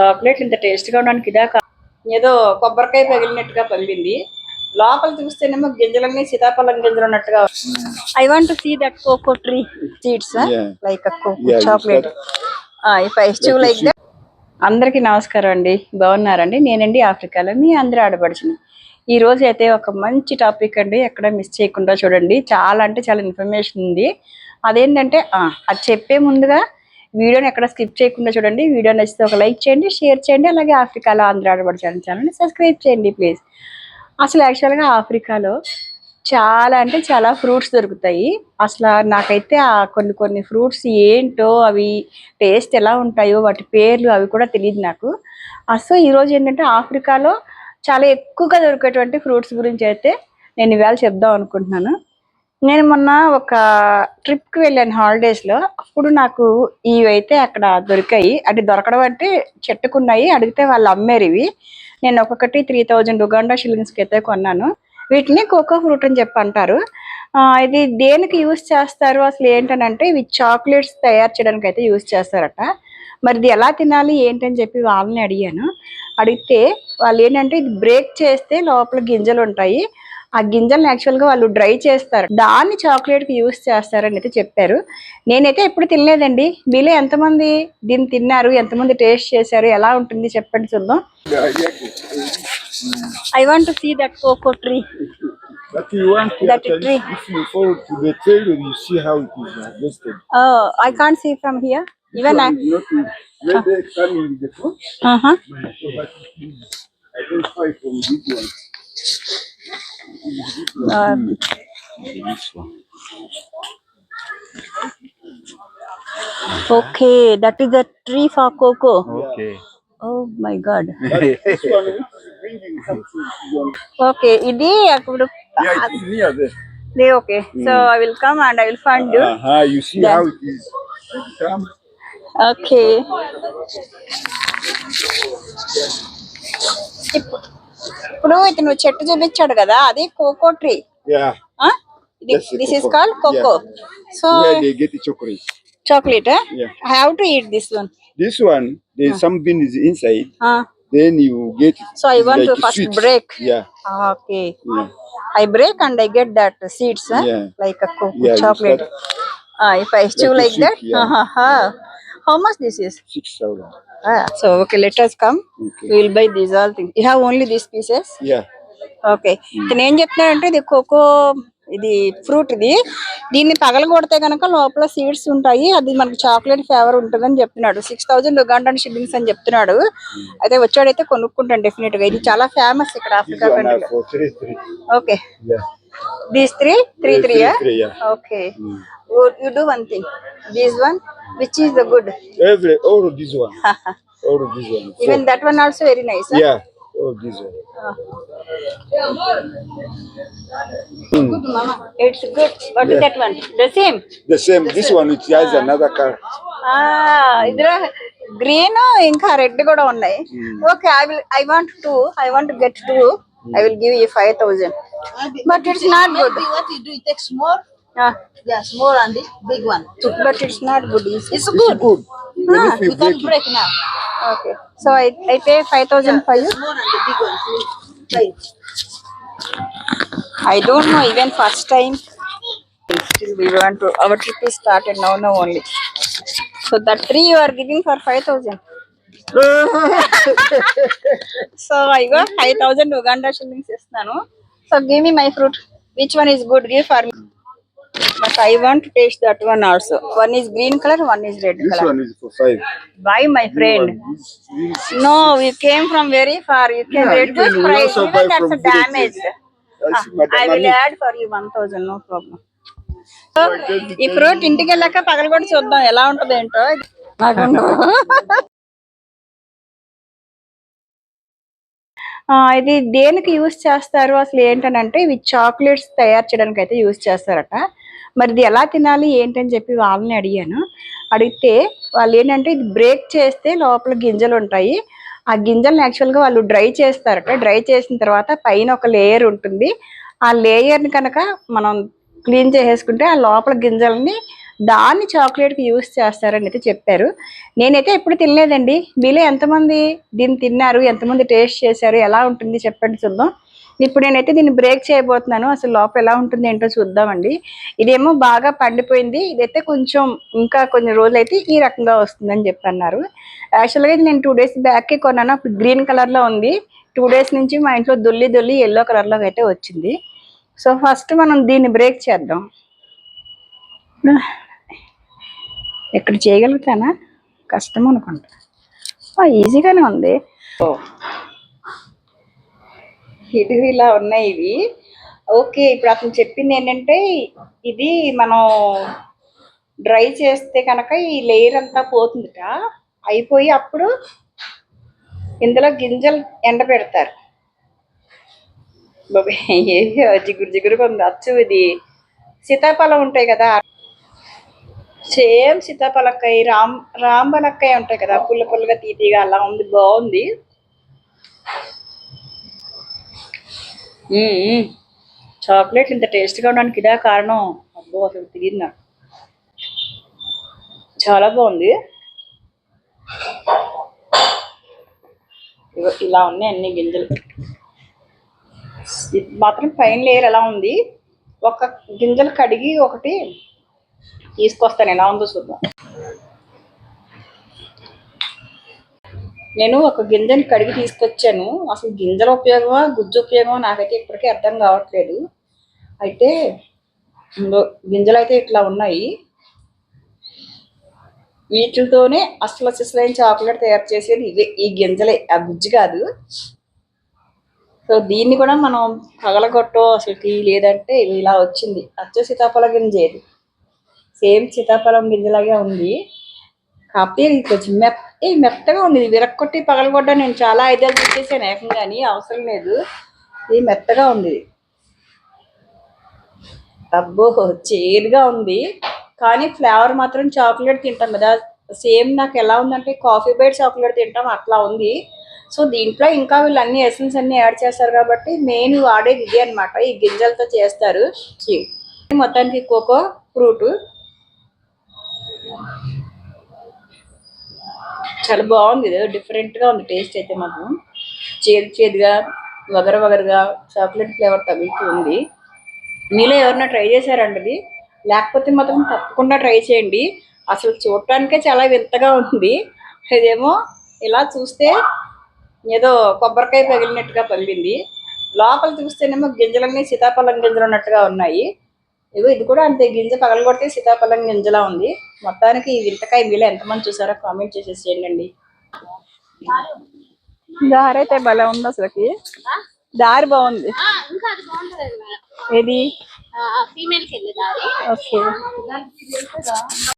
Chocolate ఇంత టేస్ట్గా ఉండడానికి ఇదా కా- ఏదో కొబ్బరికాయ పగిలినట్టుగా పగిలింది. లోపల చూస్తేనేమో గింజలన్నీ సీతాఫలం గింజలు ఉన్నట్టుగా I want see that cocoa tree seeds. Like chocolate if I stew like that అందరికీ నమస్కారం అండి. బాగున్నారండి? నేనండి ఆఫ్రికాలో. మీ అందరూ ఆడపడుచుని. ఈ రోజు అయితే ఒక మంచి టాపిక్ అండి. ఎక్కడ మిస్ చేయకుండా చూడండి. చాలా అంటే చాలా ఇన్ఫర్మేషన్ ఉంది. అదేంటంటే ఆ, అది చెప్పే ముందుగా వీడియోని ఎక్కడ స్కిప్ చేయకుండా చూడండి. వీడియో నచ్చితే ఒక లైక్ చేయండి షేర్ చేయండి అలాగే ఆఫ్రికాలో ఆంధ్ర ఆడపడుచు ఛానల్ని సబ్స్క్రైబ్ చేయండి ప్లీజ్. అసలు యాక్చువల్గా ఆఫ్రికాలో చాలా అంటే చాలా ఫ్రూట్స్ దొరుకుతాయి. అసలు నాకైతే ఆ కొన్ని కొన్ని ఫ్రూట్స్ ఏంటో అవి టేస్ట్ ఎలా ఉంటాయో వాటి పేర్లు అవి కూడా తెలియదు నాకు. అసలు ఈరోజు ఏంటంటే ఆఫ్రికాలో చాలా ఎక్కువగా దొరికేటువంటి ఫ్రూట్స్ గురించి అయితే నేను ఇవాళ చెప్దాం అనుకుంటున్నాను. నేను మొన్న ఒక ట్రిప్కి వెళ్ళాను హాలిడేస్లో అప్పుడు నాకు ఇవి అయితే అక్కడ దొరికాయి. అంటే దొరకడం అంటే చెట్టుకున్నాయి. అడిగితే వాళ్ళు అమ్మారు ఇవి. నేను ఒక్కొక్కటి త్రీ థౌజండ్ ఉగాండా షిల్లింగ్స్కి అయితే కొన్నాను. వీటిని కోకో ఫ్రూట్ అని చెప్పి అంటారు. ఇది దేనికి యూస్ చేస్తారు? అసలు ఏంటనంటే ఇవి చాక్లెట్స్ తయారు చేయడానికి అయితే యూస్ చేస్తారట. మరి ఇది ఎలా తినాలి? ఏంటని చెప్పి వాళ్ళని అడిగాను. అడిగితే వాళ్ళు ఏంటంటే ఇది బ్రేక్ చేస్తే లోపల గింజలు ఉంటాయి. ఆ గింజల్ని యాక్చువల్గా వాళ్ళు డ్రై చేస్తారు దాన్ని చాక్లెట్కి యూస్ చేస్తారని అయితే చెప్పారు నేనైతే ఎప్పుడు తినలేదండి మీలో ఎంతమంది దీన్ని తిన్నారు ఎంతమంది టేస్ట్ చేశారు ఎలా ఉంటుంది చెప్పండి చూద్దాం I want see that cocoa tree But you want to That actually, tree. if you follow to the trail, you see how it is harvested. I can't see from here even So it's not to- when they come in the fruit, so that you can identify from this one. Uh, okay, that is a tree for cocoa. Okay. Oh my god. okay, idi. Yeah, it is near there. Okay. Mm. So hmm. I will come and I will find you. Aha, you see then. how it is. Come. Okay. ఇప్పుడు ఇతను చెట్టు చూపించాడు కదా అది cocoa tree Yeah. That's the this is cocoa. Called cocoa so Where they get the chocolate. Chocolate Yeah. I have to eat this one This one, there's some beans inside. Ah. Then you get it. So I It's want to like first sweet. break. Yeah. Okay Yeah. I break and I get that seeds, huh? Yeah. like a cocoa Yeah, you chocolate. Ah, if I stew Like a like sweet, that, yeah. uh-huh. how much this is? Six thousand. Ah, so okay, let us come. Okay. We will buy these all things. You have only these pieces. Yeah. Okay ఇతను ఏం చెప్తున్నాడంటే ఇది cocoa ఇది fruit ఇది దీన్ని పగల కొడితే కనుక లోపల సీడ్స్ ఉంటాయి అది మనకి చాక్లెట్ ఫ్లేవర్ ఉంటుందని చెప్తున్నాడు సిక్స్ థౌజండ్ ఉగాండన్ షిల్లింగ్స్ అని చెప్తున్నాడు అయితే వచ్చాడైతే కొనుక్కుంటాను డెఫినెట్గా ఇది చాలా ఫేమస్ ఇక్కడ Africa three. Okay. These three three three. Okay you do one thing this one Which is the good Every all of this one. All of this one. Four. Even that one also very nice Yeah. All of this one. It's good what is that one the same The same. This one it has another color. ఇందులో green ఇంకా red కూడా ఉన్నాయి okay I will I want to I want get two I will give you five thousand but it's not good What, what you do, you take Yeah. Yeah, small and the big one. But it's not good. It's, it's good. Good. Ah, you, you can break it. now. Okay. So I, I pay 5,000 yeah, for you? Small and the big one. I don't know, even first time. Still we want to, our trip is started now, now only. So that tree you are giving for 5,000. so I got 5,000 Uganda shillings. No? So give me my fruit. Which one is good? Give for me. But I want to taste that one also. One is green color, one is red This color. one is for five. Buy my friend. This, this, No, we came from very far. You can Yeah, reduce can price. also Even buy that's from a damage. villages. that's Ah, Madam I will Mami. add for you one thousand no problem ఈ fruit ఇంటికి వెళ్ళాక పగల కూడా చూద్దాం ఎలా ఉంటది ఇది దేనికి యూస్ చేస్తారు? అసలు ఏంటనంటే ఇవి చాక్లెట్స్ తయారు చేయడానికి అయితే యూస్ చేస్తారట. మరి ఇది ఎలా తినాలి ఏంటని చెప్పి వాళ్ళని అడిగాను. అడిగితే వాళ్ళు ఏంటంటే ఇది బ్రేక్ చేస్తే లోపల గింజలు ఉంటాయి ఆ గింజల్ని యాక్చువల్గా వాళ్ళు డ్రై చేస్తారట. డ్రై చేసిన తర్వాత పైన ఒక లేయర్ ఉంటుంది. ఆ లేయర్ని కనుక మనం క్లీన్ చేసేసుకుంటే ఆ లోపల గింజల్ని దాన్ని చాక్లెట్కి యూస్ చేస్తారని అయితే చెప్పారు. నేనైతే ఎప్పుడు తినలేదండి. మీలో ఎంతమంది దీన్ని తిన్నారు? ఎంతమంది టేస్ట్ చేశారు? ఎలా ఉంటుంది చెప్పండి చూద్దాం. ఇప్పుడు నేనైతే దీన్ని బ్రేక్ చేయబోతున్నాను. అసలు లోపల ఎలా ఉంటుంది ఏంటో చూద్దామండి. ఇదేమో బాగా పండిపోయింది. ఇదైతే కొంచెం ఇంకా కొన్ని రోజులు అయితే ఈ రకంగా వస్తుందని చెప్పి అన్నారు యాక్చువల్గా ఇది నేను టూ డేస్ బ్యాక్కి కొన్నాను. అప్పుడు గ్రీన్ కలర్లో ఉంది. టూ డేస్ నుంచి మా ఇంట్లో దొల్లి దొల్లి ఎల్లో కలర్లోకి అయితే వచ్చింది. సో ఫస్ట్ మనం దీన్ని బ్రేక్ చేద్దాం. ఎక్కడ చేయగలుగుతానా? కష్టం అనుకుంటా. ఈజీగానే ఉంది. ఓ. ఇది ఇలా ఉన్నాయి ఇవి. ఓకే ఇప్పుడు అతను చెప్పింది ఏంటంటే ఇది మనం డ్రై చేస్తే కనుక ఈ లేయర్ అంతా పోతుందిట. అయిపోయి అప్పుడు ఇందులో గింజలు ఎండ పెడతారు. బాబే ఏ జిగురు జిగురుగా ఉంది. అచ్చు ఇది. సీతాఫలం ఉంటాయి కదా. సేమ్ సీతాఫలక్కాయ రామ్ రాంబలక్కాయ ఉంటాయి కదా పుల్ల పుల్లగా తీతిగా అలా ఉంది బాగుంది. చాక్లెట్ ఇంత టేస్ట్గా ఉండడానికి ఇదే కారణం? అబ్బో అసలు తెలియదు నాకు. చాలా బాగుంది. ఇలా ఉన్నాయి అన్ని గింజలు. ఇది మాత్రం పైన లేయర్ ఎలా ఉంది. ఒక గింజలు కడిగి ఒకటి తీసుకొస్తాను ఎలా ఉందో చూద్దాం. నేను ఒక గింజని కడిగి తీసుకొచ్చాను. అసలు గింజల ఉపయోగమా గుజ్జు ఉపయోగమా నాకైతే ఇప్పటికీ అర్థం కావట్లేదు. అయితే గింజలు అయితే ఇట్లా ఉన్నాయి. వీటితోనే అసలు అసలైన చాక్లెట్ తయారు చేసేది ఇవే. ఈ గింజలే ఆ గుజ్జు కాదు. సో దీన్ని కూడా మనం పగలగొట్టో అసలుకి లేదంటే ఇలా వచ్చింది. అచ్చ సీతాఫల గింజ ఇది సేమ్ సీతాఫలం గింజలాగే ఉంది. కాకపోతే ఇది కొంచెం మెత్త ఏ మెత్తగా ఉంది. ఇది విరక్కొట్టి పగలగొట్ట నేను చాలా ఐడియాలు తెచ్చేసాను ఏకంగాని అవసరం లేదు. ఇది మెత్తగా ఉంది. అబ్బో చేదుగా ఉంది. కానీ ఫ్లేవర్ మాత్రం చాక్లెట్ తింటాం కదా. సేమ్ నాకు ఎలా ఉందంటే కాఫీ బైట్ చాక్లెట్ తింటాం అట్లా ఉంది. సో దీంట్లో ఇంకా వీళ్ళు అన్ని ఎసెన్స్ అన్ని యాడ్ చేస్తారు కాబట్టి మెయిన్ వాడేది ఇదే అనమాట ఈ గింజలతో చేస్తారు. మొత్తానికి కోకో ఫ్రూట్. చాలా బాగుంది ఇది. డిఫరెంట్గా ఉంది టేస్ట్ అయితే మాత్రం. చేదు చేదుగా వగర వగరగా చాక్లెట్ ఫ్లేవర్ తగులుతూ ఉంది. మీలో ఎవరైనా ట్రై చేశారండి లేకపోతే మాత్రం తప్పకుండా ట్రై చేయండి. అసలు చూడటానికే చాలా వింతగా ఉంది. ఇదేమో ఇలా చూస్తే ఏదో కొబ్బరికాయ పగిలినట్టుగా పగిలింది లోపల చూస్తేనేమో గింజలన్నీ సీతాఫలం గింజలు ఉన్నట్టుగా ఉన్నాయి. ఇగో ఇది కూడా అంతే గింజ పగలగొడితే సీతాఫలం గింజలా ఉంది. మొత్తానికి ఈ వింతకాయ మీలో ఎంతమంది చూసారో కామెంట్ చేసేసి చేయండి దారి అయితే భలే ఉంది అసలుకి. దారి బాగుంది. ఏది? Female okay.